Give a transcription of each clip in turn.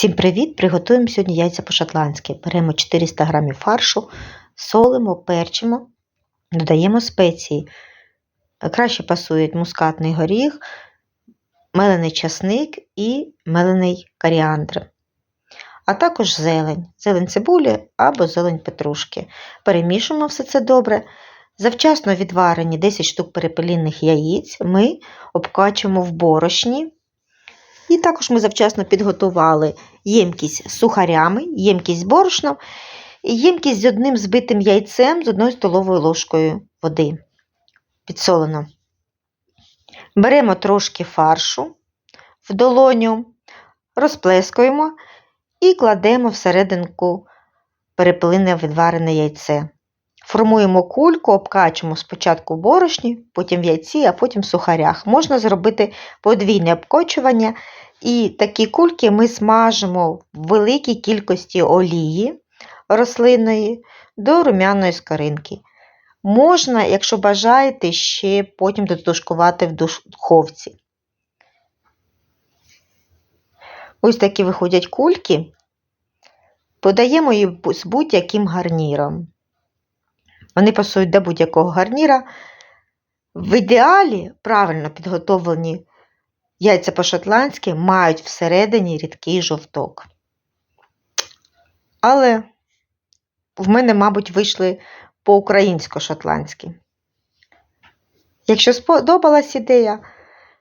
Всім привіт! Приготуємо сьогодні яйця по-шотландськи. Беремо 400 г фаршу, солимо, перчимо, додаємо спеції. Краще пасують мускатний горіх, мелений часник і мелений коріандр. А також зелень, зелень цибулі або зелень петрушки. Перемішуємо все це добре. Завчасно відварені 10 штук перепелінних яєць ми обкачуємо в борошні. І також ми завчасно підготували ємкість з сухарями, ємкість з борошном ємкість з одним збитим яйцем з одною столовою ложкою води. Підсолено. Беремо трошки фаршу в долоню, розплескуємо і кладемо всерединку перепелине відварене яйце. Формуємо кульку, обкачуємо спочатку борошні, потім в яйці, а потім в сухарях. Можна зробити подвійне обкочування. І такі кульки ми смажимо в великій кількості олії рослинної до румяної скоринки. Можна, якщо бажаєте, ще потім дотушкувати в духовці. Ось такі виходять кульки. Подаємо їх з будь-яким гарніром. Вони пасують до будь-якого гарніра. В ідеалі правильно підготовлені яйця по-шотландськи мають всередині рідкий жовток. Але в мене, мабуть, вийшли по-українсько-шотландськи. Якщо сподобалась ідея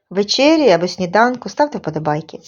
вечері або сніданку, ставте вподобайки.